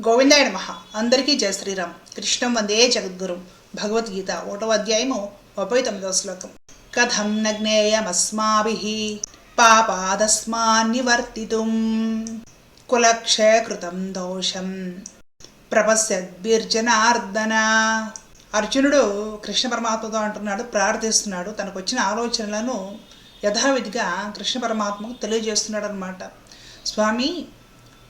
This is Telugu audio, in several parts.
గోవిందాయ నమ. అందరికీ జయ శ్రీరామ్. కృష్ణం వందే జగద్గురు. భగవద్గీత ఒకటవ అధ్యాయము ముప్పై తొమ్మిదవ శ్లోకం. కథం నగ్నేయమస్మాభి పాపాదస్మాన్నివర్తితుం. కులక్షయకృతం దోషం. ప్రపశ్యద్భిర్జనార్దన అర్జునుడు కృష్ణ పరమాత్మతో అంటున్నాడు ప్రార్థిస్తున్నాడు. తనకు వచ్చిన ఆలోచనలను యథావిధిగా కృష్ణ పరమాత్మకు తెలియజేస్తున్నాడు అనమాట స్వామి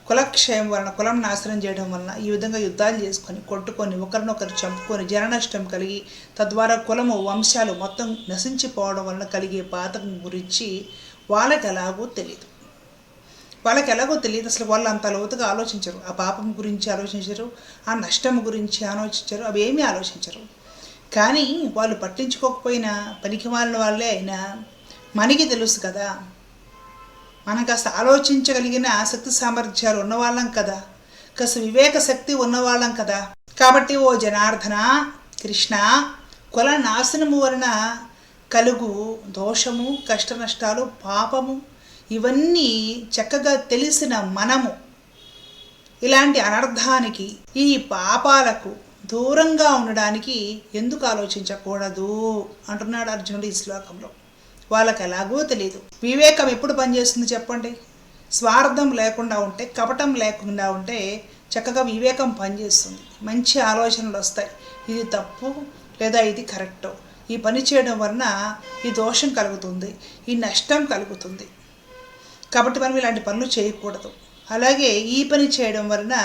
కులక్షయం వలన కులం నాశనం చేయడం వలన ఈ విధంగా యుద్ధాలు చేసుకొని కొట్టుకొని ఒకరినొకరు చంపుకొని జననష్టం కలిగి తద్వారా కులము వంశాలు మొత్తం నశించిపోవడం వలన కలిగే పాతకం గురించి వాళ్ళకి ఎలాగో తెలియదు వాళ్ళకి ఎలాగో తెలియదు అసలు వాళ్ళు అంత లోతుగా ఆలోచించరు. ఆ పాపం గురించి ఆలోచించరు. ఆ నష్టం గురించి ఆలోచించరు. అవి ఏమీ ఆలోచించరు. కానీ వాళ్ళు పట్టించుకోకపోయినా పనికి వాళ్ళ వాళ్ళే అయినా మనకి తెలుసు కదా మనం కాస్త ఆలోచించగలిగిన శక్తి సామర్థ్యాలు ఉన్నవాళ్ళం కదా. కాస్త వివేక శక్తి ఉన్నవాళ్ళం కదా. కాబట్టి ఓ జనార్దన కృష్ణ కుల నాశనము వలన కలుగు దోషము కష్ట నష్టాలు పాపము ఇవన్నీ చక్కగా తెలిసిన మనము. ఇలాంటి అనర్థానికి ఈ పాపాలకు దూరంగా ఉండడానికి ఎందుకు ఆలోచించకూడదు? అంటున్నాడు అర్జునుడు ఈ శ్లోకంలో. వాళ్ళకి ఎలాగో తెలియదు వివేకం ఎప్పుడు పనిచేస్తుంది చెప్పండి? స్వార్థం లేకుండా ఉంటే కపటం లేకుండా ఉంటే చక్కగా వివేకం పనిచేస్తుంది. మంచి ఆలోచనలు వస్తాయి. ఇది తప్పు లేదా ఇది కరెక్ట్? ఈ పని చేయడం వలన ఈ దోషం కలుగుతుంది ఈ నష్టం కలుగుతుంది. కాబట్టి మనం ఇలాంటి పనులు చేయకూడదు. అలాగే ఈ పని చేయడం వలన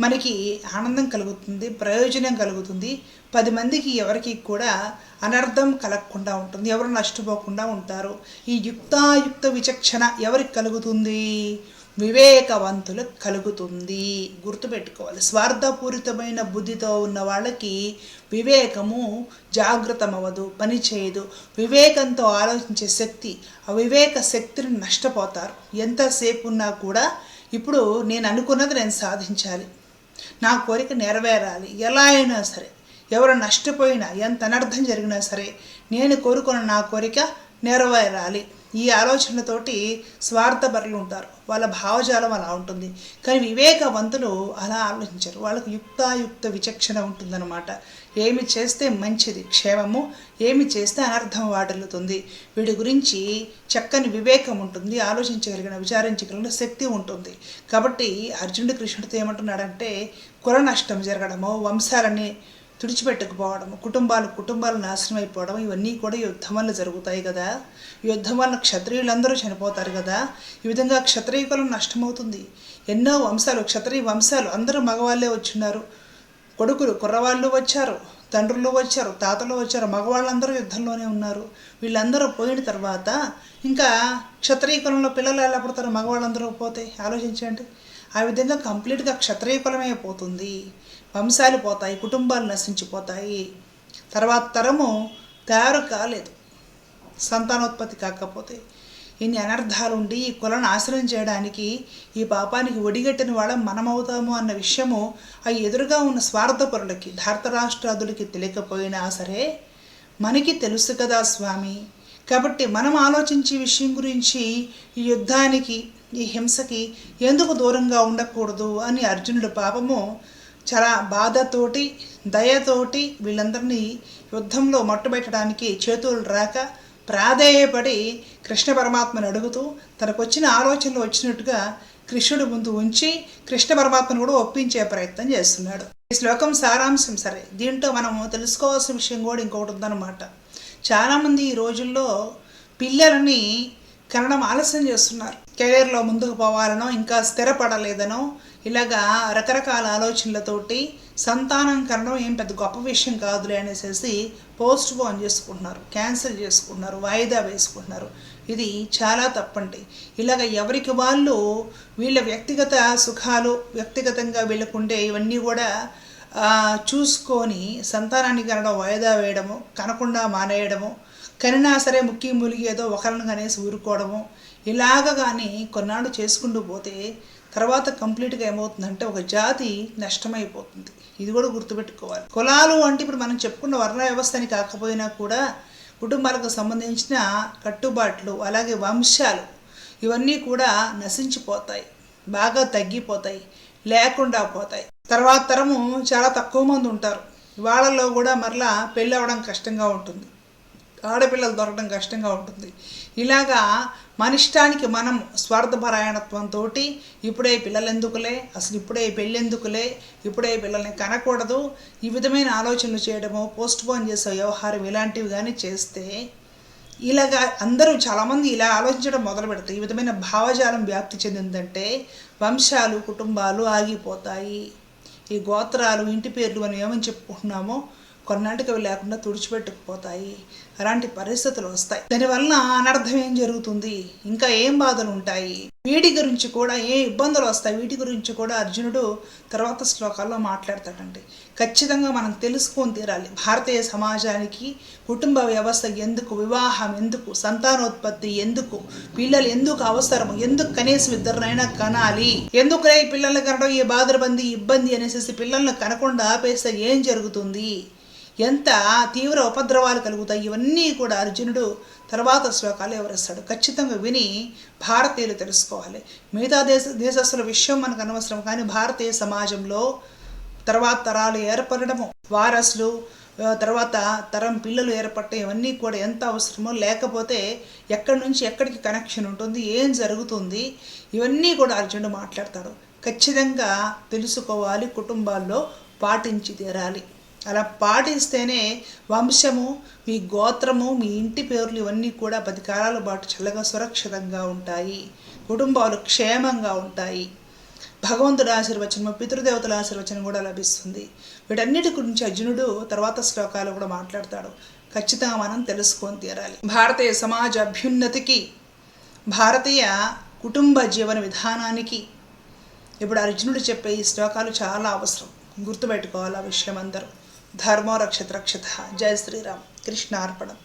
మనకి ఆనందం కలుగుతుంది ప్రయోజనం కలుగుతుంది. పది మందికి ఎవరికి కూడా అనర్థం కలగకుండా ఉంటుంది ఎవరు నష్టపోకుండా ఉంటారు. ఈ యుక్తాయుక్త విచక్షణ ఎవరికి కలుగుతుంది? వివేకవంతులకు కలుగుతుంది. గుర్తుపెట్టుకోవాలి స్వార్థపూరితమైన బుద్ధితో ఉన్న వాళ్ళకి వివేకము జాగృతమవ్వదు పని చేయదు వివేకంతో ఆలోచించే శక్తి ఆ వివేక శక్తిని నష్టపోతారు. ఎంతసేపు ఉన్నా కూడా ఇప్పుడు నేను అనుకున్నది నేను సాధించాలి. నా కోరిక నెరవేరాలి. ఎలా అయినా సరే. ఎవరు నష్టపోయినా ఎంత అనర్థం జరిగినా సరే నేను కోరుకున్న నా కోరిక నెరవేరాలి. ఈ ఆలోచనలతోటి స్వార్థపరులు ఉంటారు. వాళ్ళ భావజాలం అలా ఉంటుంది. కానీ వివేకవంతులు అలా ఆలోచించరు. వాళ్ళకు యుక్తాయుక్త విచక్షణ ఉంటుందన్నమాట. ఏమి చేస్తే మంచిది క్షేమము ఏమి చేస్తే అనర్థం వాటిల్లుతుంది వీడి గురించి చక్కని వివేకం ఉంటుంది ఆలోచించగలిగిన విచారించగలిగిన శక్తి ఉంటుంది. కాబట్టి అర్జునుడు కృష్ణుడితో ఏమంటున్నాడంటే కుల నష్టం జరగడము వంశాలని తుడిచిపెట్టుకుపోవడం కుటుంబాలు కుటుంబాలు నాశనం అయిపోవడం ఇవన్నీ కూడా యుద్ధం వల్ల జరుగుతాయి కదా. యుద్ధం వల్ల క్షత్రియులందరూ చనిపోతారు కదా. ఈ విధంగా క్షత్రియ కులం నష్టమవుతుంది. ఎన్నో వంశాలు క్షత్రియ వంశాలు అందరూ మగవాళ్ళే వచ్చున్నారు. కొడుకులు కుర్రవాళ్ళు వచ్చారు తండ్రులు వచ్చారు తాతలు వచ్చారు మగవాళ్ళందరూ యుద్ధంలోనే ఉన్నారు. వీళ్ళందరూ పోయిన తర్వాత ఇంకా క్షత్రియ కులంలో పిల్లలు ఎలా పడతారు? మగవాళ్ళందరూ పోతే ఆలోచించండి. ఆ విధంగా కంప్లీట్గా క్షత్రియ కులమే పోతుంది. వంశాలు పోతాయి కుటుంబాలు నశించిపోతాయి. తర్వాత తరము తయారు కాలేదు. సంతానోత్పత్తి కాకపోతే ఇన్ని అనర్థాలు ఉండి ఈ కులను నాశనం చేయడానికి ఈ పాపానికి ఒడిగట్టిన వాళ్ళం మనమవుతాము అన్న విషయము ఆ ఎదురుగా ఉన్న స్వార్థపరులకి ధార్తరాష్ట్రాదులకి తెలియకపోయినా సరే మనకి తెలుసు కదా స్వామి. కాబట్టి మనం ఆలోచించే విషయం గురించి ఈ యుద్ధానికి ఈ హింసకి ఎందుకు దూరంగా ఉండకూడదు అని అర్జునుడు పాపము చాలా బాధతోటి దయతోటి వీళ్ళందరినీ యుద్ధంలో మట్టుబెట్టడానికి చేతులు రాక ప్రాధేయపడి కృష్ణ పరమాత్మను అడుగుతూ తనకు వచ్చిన ఆలోచనలు వచ్చినట్టుగా కృష్ణుడి ముందు ఉంచి కృష్ణ పరమాత్మను కూడా ఒప్పించే ప్రయత్నం చేస్తున్నాడు. ఈ శ్లోకం సారాంశం సరే. దీంట్లో మనము తెలుసుకోవాల్సిన విషయం కూడా ఇంకొకటి ఉందన్నమాట. చాలామంది ఈ రోజుల్లో పిల్లలని కనడం ఆలస్యం చేస్తున్నారు. కెరీర్లో ముందుకు పోవాలనో ఇంకా స్థిరపడలేదనో ఇలాగా రకరకాల ఆలోచనలతోటి సంతానం కనడం ఏం పెద్ద గొప్ప విషయం కాదులే అనేసి పోస్ట్ పోన్ చేసుకుంటున్నారు. క్యాన్సిల్ చేసుకుంటున్నారు. వాయిదా వేసుకుంటున్నారు. ఇది చాలా తప్పండి. ఇలాగ ఎవరికి వాళ్ళు వీళ్ళ వ్యక్తిగత సుఖాలు వ్యక్తిగతంగా వీళ్ళకుండే ఇవన్నీ కూడా చూసుకొని సంతానాన్ని కనడం వాయిదా వేయడము కనకుండా మానేయడము కనినా సరే ముక్కి ములిగి ఏదో ఒకరిని కనేసి ఊరుకోవడము ఇలాగ కానీ కొన్నాళ్ళు చేసుకుంటూ పోతే తర్వాత కంప్లీట్గా ఏమవుతుందంటే ఒక జాతి నష్టమైపోతుంది. ఇది కూడా గుర్తుపెట్టుకోవాలి. కులాలు అంటే ఇప్పుడు మనం చెప్పుకున్న వర్ణ వ్యవస్థ అని కాకపోయినా కూడా కుటుంబాలకు సంబంధించిన కట్టుబాట్లు అలాగే వంశాలు ఇవన్నీ కూడా నశించిపోతాయి. బాగా తగ్గిపోతాయి. లేకుండా పోతాయి. తర్వాత తరము చాలా తక్కువ మంది ఉంటారు. వాళ్ళలో కూడా మరలా పెళ్ళి అవ్వడం కష్టంగా ఉంటుంది. ఆడపిల్లలు దొరకడం కష్టంగా ఉంటుంది. ఇలాగా మన ఇష్టానికి మనం స్వార్థపరాయణత్వంతో ఇప్పుడే పిల్లలు ఎందుకులే అసలు ఇప్పుడే పెళ్ళెందుకులే ఇప్పుడే పిల్లల్ని కనకూడదు ఈ విధమైన ఆలోచనలు చేయడము పోస్ట్ పోన్ చేసే వ్యవహారం ఇలాంటివి కానీ చేస్తే ఇలాగా అందరూ చాలామంది ఇలా ఆలోచించడం మొదలు పెడతాయి ఈ విధమైన భావజాలం వ్యాప్తి చెందిందంటే వంశాలు కుటుంబాలు ఆగిపోతాయి. ఈ గోత్రాలు ఇంటి పేర్లు మనం ఏమని చెప్పుకుంటున్నామో కొన్నాటికి అవి లేకుండా తుడిచిపెట్టుకుపోతాయి. అలాంటి పరిస్థితులు వస్తాయి. దానివల్ల అనర్థం ఏం జరుగుతుంది? ఇంకా ఏం బాధలు ఉంటాయి? వీటి గురించి కూడా ఏ ఇబ్బందులు వస్తాయి? వీటి గురించి కూడా అర్జునుడు తర్వాత శ్లోకాల్లో మాట్లాడతాడండి. ఖచ్చితంగా మనం తెలుసుకొని తీరాలి. భారతీయ సమాజానికి కుటుంబ వ్యవస్థ ఎందుకు వివాహం ఎందుకు సంతానోత్పత్తి ఎందుకు పిల్లలు ఎందుకు అవసరం ఎందుకు కనీసం ఇద్దరినైనా కనాలి ఎందుకు ఈ పిల్లల్ని కనడం ఈ బాధరబంది ఇబ్బంది అనేసి పిల్లల్ని కనకుండా ఆపేస్తే ఏం జరుగుతుంది? ఎంత తీవ్ర ఉపద్రవాలు కలుగుతాయి ఇవన్నీ కూడా అర్జునుడు తర్వాత శ్లోకాలు వివరిస్తాడు. ఖచ్చితంగా విని భారతీయులు తెలుసుకోవాలి. మిగతా దేశ దేశస్తుల విషయం మనకు అనవసరం కానీ భారతీయ సమాజంలో తర్వాత తరాలు ఏర్పడము వారసులు తర్వాత తరం పిల్లలు ఏర్పడటం ఇవన్నీ కూడా ఎంత అవసరమో లేకపోతే ఎక్కడి నుంచి ఎక్కడికి కనెక్షన్ ఉంటుంది ఏం జరుగుతుంది ఇవన్నీ కూడా అర్జునుడు మాట్లాడతాడు. ఖచ్చితంగా తెలుసుకోవాలి కుటుంబాల్లో పాటించి తీరాలి. అలా పాటిస్తేనే వంశము మీ గోత్రము మీ ఇంటి పేర్లు ఇవన్నీ కూడా పది కాలాల పాటు చల్లగా సురక్షితంగా ఉంటాయి. కుటుంబాలు క్షేమంగా ఉంటాయి. భగవంతుడి ఆశీర్వచనం పితృదేవతల ఆశీర్వచనం కూడా లభిస్తుంది. వీటన్నిటి గురించి అర్జునుడు తర్వాత శ్లోకాలు కూడా మాట్లాడతాడు. ఖచ్చితంగా మనం తెలుసుకొని తీరాలి. భారతీయ సమాజ అభ్యున్నతికి భారతీయ కుటుంబ జీవన విధానానికి ఇప్పుడు అర్జునుడు చెప్పే ఈ శ్లోకాలు చాలా అవసరం. గుర్తుపెట్టుకోవాలి ఆ విషయం అందరూ. धर्मो रक्षत रक्षत। जय श्री राम कृष्णार्पणम।